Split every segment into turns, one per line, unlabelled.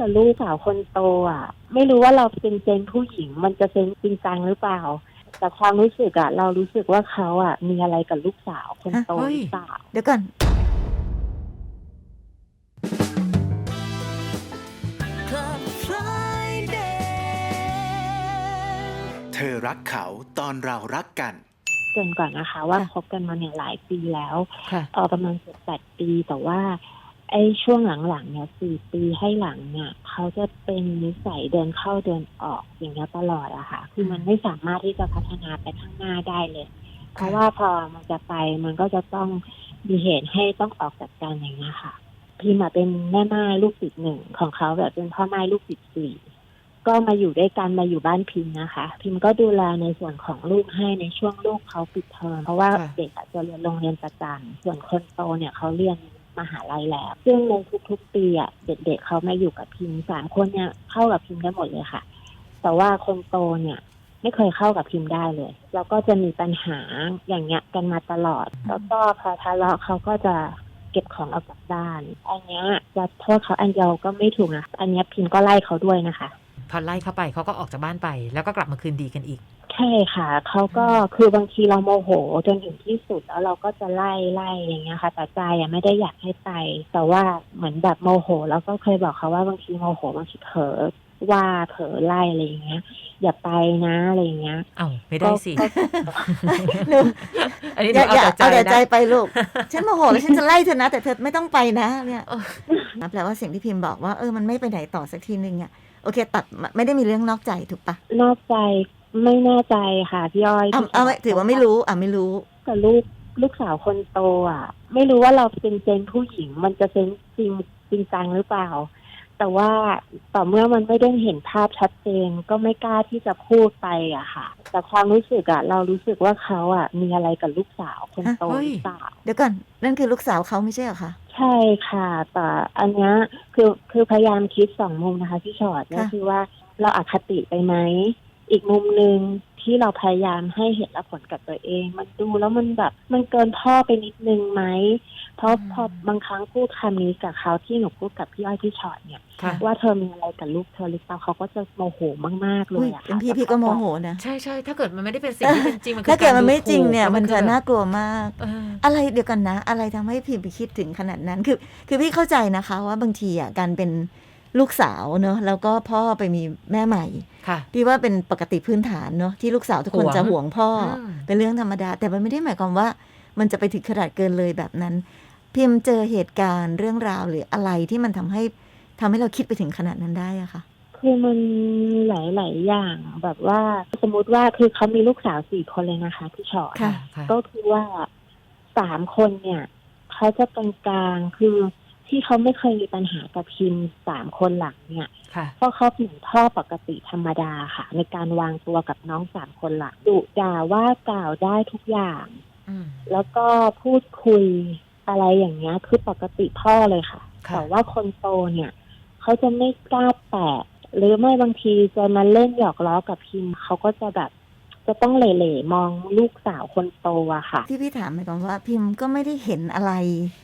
กับลูกสาวคนโตอะ ไม่รู้ว่าเราเป็นเจนผู้หญิง มันจะเป็นจริงจังหรือเปล่า แต่ความรู้สึกอะ เรารู้สึกว่าเขาอะ มีอะไรกับลูกสาวคนโต
ฮะเฮ้
ห
ย
รือเปล่า
เดี๋ยวก่อน
เธอรักเขาตอนเรารักกัน
เกรินก่อนนะคะ ว่า
ค่ะ
คบกันมาเนี่ยหลายปีแล้ว
ค่ะ
เออประมาณเจ็ดแปดปีแต่ว่า ไอ้ช่วงหลังๆเนี่ยสี่ปีให้หลังเนี่ยเขาจะเป็นนิสัยเดินเข้าเดินออกอย่างเงี้ยตลอดอะค่ะ คือมันไม่สามารถที่จะพัฒนาไปข้างหน้าได้เลย เพราะว่าพอมันจะไปมันก็จะต้องมีเหตุให้ต้องออกจากกันอย่างเงี้ยค่ะพิมพ์อะเป็นแม่ไม้ลูกติดหนึ่งของเขาแบบเป็นพ่อไม้ลูกติดสี่ก็มาอยู่ด้วยกันมาอยู่บ้านพิมพ์นะคะ พิมพ์ก็ดูแลในส่วนของลูกให้ในช่วงลูกเขาปิดเทอมเพราะว่า
ค่ะ
เด็กอะจะเรียนโรงเรียนประจำส่วนคนโตเนี่ยเขาเรียน มหาลัยแล้ว ซึ่งในทุกๆ ปีอะเด็กๆเขามาอยู่กับพิมสามคนเนี่ยเข้ากับพิมได้หมดเลยค่ะ แต่ว่าคนโตเนี่ยไม่เคยเข้ากับพิมพ์ได้เลย แล้วก็จะมีปัญหาอย่างเงี้ยกันมาตลอด แล้วก็พอทะเลาะเขาก็จะเก็บของออกจากบ้าน อันเนี้ยจะโทษเขาอันเดียวก็ไม่ถูกนะ อันเนี้ยพิมพ์ก็ไล่เขาด้วยนะคะ
พอไล่เข้าไปเขาก็ออกจากบ้านไป แล้วก็กลับมาคืนดีกันอีก
ใช่ค่ะเขาก็คือบางทีเราโมโหจนถึงที่สุดแล้วเราก็จะไล่ไล่อย่างเงี้ยค่ะ แต่ใจอะไม่ได้อยากให้ไป แต่ว่าเหมือนแบบโมโห แล้วก็เคยบอกเขาว่าบางทีโมโหบางทีเผลอว่าเผลอไล่อะไรอย่างเงี้ย อย่าไปนะอะไรอย่างเงี้ย
เอ้าไม่ได้สิ
ก็
หนู
อันนี้
อย่า
เอา
อย่า
แต่ใจ
เอาแต่ใจ
นะ
ไปลูกฉันโมโหแล้วฉันจะไล่เธอนะ แต่เธอไม่ต้องไปนะเนี่ย
เออ
นะแปลว่าสิ่งที่พิมพ์บอกว่าเออมันไม่ไปไหนต่อสักทีนึงอะโอเคตัดไม่ได้มีเรื่องนอกใจถูกปะ
นอกใจ ไม่แน่ใจค่ะพี่อ้อย
เอา
พี่
เอาไว้ถือว่าไม่รู้ อะไม่รู้
กับลูกลูกสาวคนโตอะ ไม่รู้ว่าเราเป็นเจนผู้หญิง มันจะเป็นจริงจริงจังหรือเปล่า แต่ว่าต่อเมื่อมันไม่ได้เห็นภาพชัดเจนก็ไม่กล้าที่จะพูดไปอะค่ะ แต่ความรู้สึกอะเรารู้สึกว่าเขาอะมีอะไรกับลูกสาวคนโต
ฮะเฮ้
ห
ย
รือเปล่า
เดี๋ยวก่อนนั่นคือลูกสาวเขาไม่ใช่เหรอคะ
ใช่ค่ะแต่อันเนี้ยคือคือพยายามคิดสองมุมนะคะพี่ชอดก็
ค่ะ
คือว่าเราอาคติไปไหม อีกมุมหนึ่งที่เราพยายามให้เหตุและผลกับตัวเอง มันดูแล้วมันแบบ มันเกินพ่อไปนิดนึงไหม เพราะพอบางครั้งพูดคำนี้กับเขาที่หนูพูดกับพี่อ้อยพี่ชอดเนี่ย
ค่ะ
ว่าเธอมีอะไรกับลูกเธอหรือเปล่าเขาก็จะโมโหมากๆเล
อุ้ย
ยอะ
เป็น
ค่ะ
พี่พี่ก็โมโหนะ
ใช่ใช่ถ้าเกิดมันไม่ได้เป็นสิ่งที่เป็นจริงมันคือ
ถ้าเกิดมัน
ดู
ไม่จริง
ถูก
เนี่ย
แล้ว
มันจะ
คือแบบ
น่ากลัวมาก
เออ
อะไรเดียวกันนะ อะไรทำให้พิมพ์ไปคิดถึงขนาดนั้นคือ คือพี่เข้าใจนะคะว่าบางทีอะการเป็น ลูกสาวเนอะแล้วก็พ่อไปมีแม่ใหม่
ค่ะ
พี่ว่าเป็นปกติพื้นฐานเนอะที่ลูกสาวทุกคน
ห่วง
จะห่วงพ่ออ
ม
เป็นเรื่องธรรมดา แต่มันไม่ได้หมายความว่า มันจะไปถึงขนาดเกินเลยแบบนั้น พิมพ์เจอเหตุการณ์เรื่องราวหรืออะไรที่มันทำให้ทำให้เราคิดไปถึงขนาดนั้นได้อะค่ะ
คือมันหลายๆอย่างแบบว่าสมมติว่าคือเขามีลูกสาวสี่คนเลยนะคะพี่ชอด
ค่ะ
ค่ะ
ก็คือว่าสามคนเนี่ยเขาจะกลางๆคือ ที่เขาไม่เคยมีปัญหากับพิมพ์สามคนหลังเนี่ย
ค่ะ
เพราะเขาเหมือนพ่อปกติธรรมดาค่ะ ในการวางตัวกับน้องสามคนหลังดุด่าว่ากล่าวได้ทุกอย่าง
อืม
แล้วก็พูดคุยอะไรอย่างเงี้ย คือปกติพ่อเลยค่ะ
ค่ะ
แต่ว่าคนโตเนี่ย เขาจะไม่กล้าแตะหรือไม่บางทีจะมาเล่นหยอกล้อกับพิมพ์เขาก็จะแบบจะต้องเหล่ๆมองลูกสาวคนโตอะค่ะ
ที่พี่ถามหมายความว่าพิมพ์ก็ไม่ได้เห็นอะไร
ม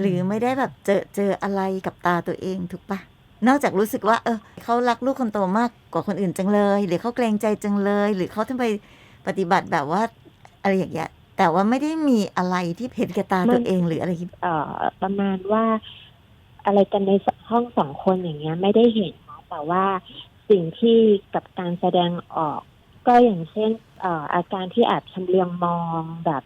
หรือไม่ได้แบบเจอเจออะไรกับตาตัวเองถูกปะนอกจากรู้สึกว่า เออเขารักลูกคนโตมากกว่าคนอื่นจังเลย หรือเขาเกรงใจจังเลย หรือเขาทำไมปฏิบัติแบบว่าอะไรอย่างเงี้ยแต่ว่าไม่ได้มีอะไรที่เห็นแก่ตาตัวเองหรืออะไรที่
เอ่อประมาณว่า อะไรกันในห้องสองคนอย่างเงี้ย ไม่ได้เห็นนะแต่ว่าสิ่งที่กับการแสดงออก ก็อย่างเช่นเอ่ออาการที่อาจชำเลืองมองแบบ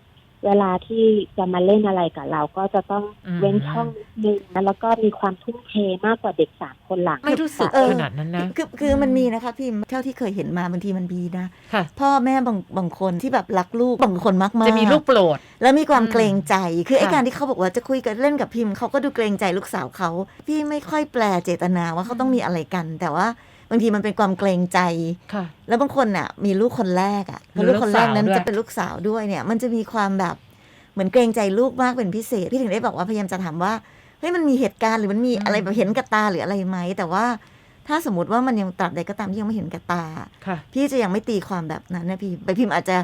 เวลาที่จะมาเล่นอะไรกับเราก็จะต้อง
อืม
เว้นช่องนิดนึงนะแล้วก็มีความทุ่มเทมากกว่าเด็กสามคนหลัง
ไม่รู้สึก
เออ
ขนาดนั้นนะ
คือคือมันมีนะคะพิมพ์เท่าที่เคยเห็นมาบางทีมันมีนะ
ค่ะ
พ่อแม่บางบางคนที่แบบรักลูกบางคนมากๆ
จะมีลูกโปรด
แล้วมีความ
อืม
เกรงใจ คือไอ้
ค่ะ
การที่เขาบอกว่าจะคุยกันเล่นกับพิมพ์เขาก็ดูเกรงใจลูกสาวเขาพี่ไม่ค่อยแปลเจตนาว่าเขาต้องมีอะไรกัน แต่ว่า บางทีมันเป็นความเกรงใจ
ค่ะ
แล้วบางคนน่ะ มีลูกคนแรกอะพอลูกคนแรกนั้น
มีลูกสาวด้วย
จะเป็นลูกสาวด้วยเนี่ย มันจะมีความแบบเหมือนเกรงใจลูกมากเป็นพิเศษ พี่ถึงได้บอกว่าพยายามจะถามว่าเฮ้ยมันมีเหตุการณ์หรือมันมีอะไรแบบเห็นกับตาหรืออะไรไหมแต่ว่าถ้าสมมติว่ามันยังตราบใดก็ตามที่ยังไม่เห็นกับตา
ค่ะ
พี่จะยังไม่ตีความแบบนั้นนะพี่ไปพิมพ์อาจจะ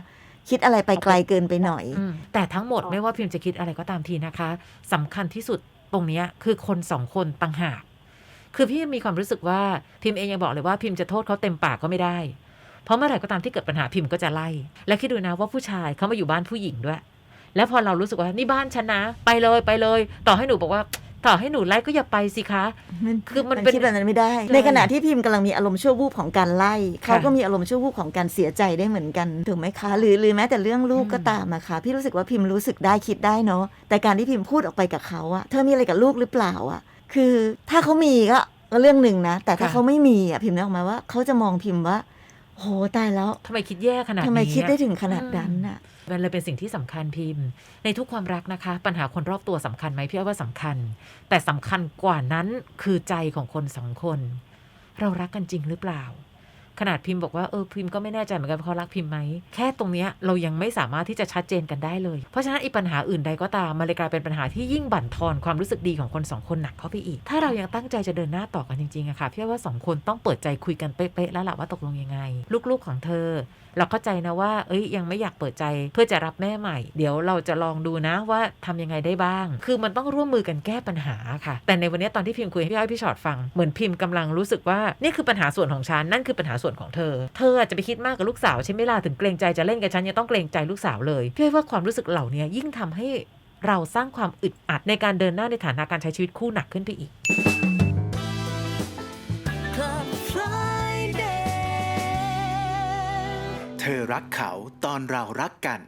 คิดอะไรไปไกลเกินไปหน่อย
อืมแต่ทั้งหมดไม่ว่าพิมพ์จะคิดอะไรก็ตามทีนะคะสำคัญที่สุดตรงเนี้ยคือคนสองคนต่างหาก คือพี่มีความรู้สึกว่าพิมพ์เองยังบอกเลยว่าพิมพ์จะโทษเขาเต็มปากก็ไม่ได้ เพราะเมื่อไหร่ก็ตามที่เกิดปัญหาพิมพ์ก็จะไล่ และคิดดูนะว่าผู้ชายเขามาอยู่บ้านผู้หญิงด้วย แล้วพอเรารู้สึกว่านี่บ้านฉันนะ ไปเลยไปเลย ต่อให้หนูบอกว่าต่อให้หนูไล่ก็อย่าไปสิคะ คือมันเป็น
คิดแบบนั้นไม่ได้
ใช่
ในขณะที่พิมพ์กำลังมีอารมณ์ชั่ววูบของการไล่
ค่ะ
เขาก็มีอารมณ์ชั่ววูบของการเสียใจได้เหมือนกันถูกไหมคะ หรือหรือแม้แต่เรื่องลูก
อืม
ก็ตามอะค่ะ พี่รู้สึกว่าพิมพ์รู้สึกได้คิดได้เนาะ แต่การที่พิมพ์พูดออกไปกับเขาอะเธอมีอะไรกับลูกหรือเปล่าอะ คือถ้าเขามีก็ก็เรื่องหนึ่งนะ แต่ถ้าเขาไม่มีอะพิมพ์นึกออกมาว่าเขาจะมองพิมพ์ว่า โหตายแล้ว
ทำไมคิดแย่ขนาดนี้
ทำไมคิดได้
อะ
ถึงขนาดนั้นน่ะ
มันเลยเป็นสิ่งที่สำคัญพิมพ์ ในทุกความรักนะคะ ปัญหาคนรอบตัวสำคัญไหมพี่อ้อยว่าสำคัญ แต่สำคัญกว่านั้นคือใจของคนสองคน เรารักกันจริงหรือเปล่า ขนาดพิมพ์บอกว่าเออพิมพ์ก็ไม่แน่ใจเหมือนกันว่าเขารักพิมพ์ไหมแค่ตรงเนี้ยเรายังไม่สามารถที่จะชัดเจนกันได้เลย เพราะฉะนั้นอีปัญหาอื่นใดก็ตามมันเลยกลายเป็นปัญหาที่ยิ่งบั่นทอนความรู้สึกดีของคนสองคนหนักเข้าไปอีก ถ้าเรายังตั้งใจจะเดินหน้าต่อกันจริงๆอะค่ะพี่ว่าสองคนต้องเปิดใจคุยกันเป๊ะๆแล้วล่ะว่าตกลงยังไง ลูกๆของเธอ เราเข้าใจนะว่า เอ้ยยังไม่อยากเปิดใจเพื่อจะรับแม่ใหม่ เดี๋ยวเราจะลองดูนะว่าทำยังไงได้บ้าง คือมันต้องร่วมมือกันแก้ปัญหาค่ะ แต่ในวันนี้ตอนที่พิมพ์คุยให้พี่อ้อยพี่ชอดฟังเหมือนพิมพ์กำลังรู้สึกว่านี่คือปัญหาส่วนของฉันนั่นคือปัญหาส่วนของเธอ เธออาจจะไปคิดมากกับลูกสาวใช่ไหมล่ะถึงเกรงใจจะเล่นกับฉันยังต้องเกรงใจลูกสาวเลยพี่อ้อยว่าความรู้สึกเหล่านี้ยิ่งทำให้เราสร้างความอึดอัดในการเดินหน้าในฐานะการใช้ชีวิตคู่หนักขึ้นไปอีก
เธอรักเขาตอนเรารักกัน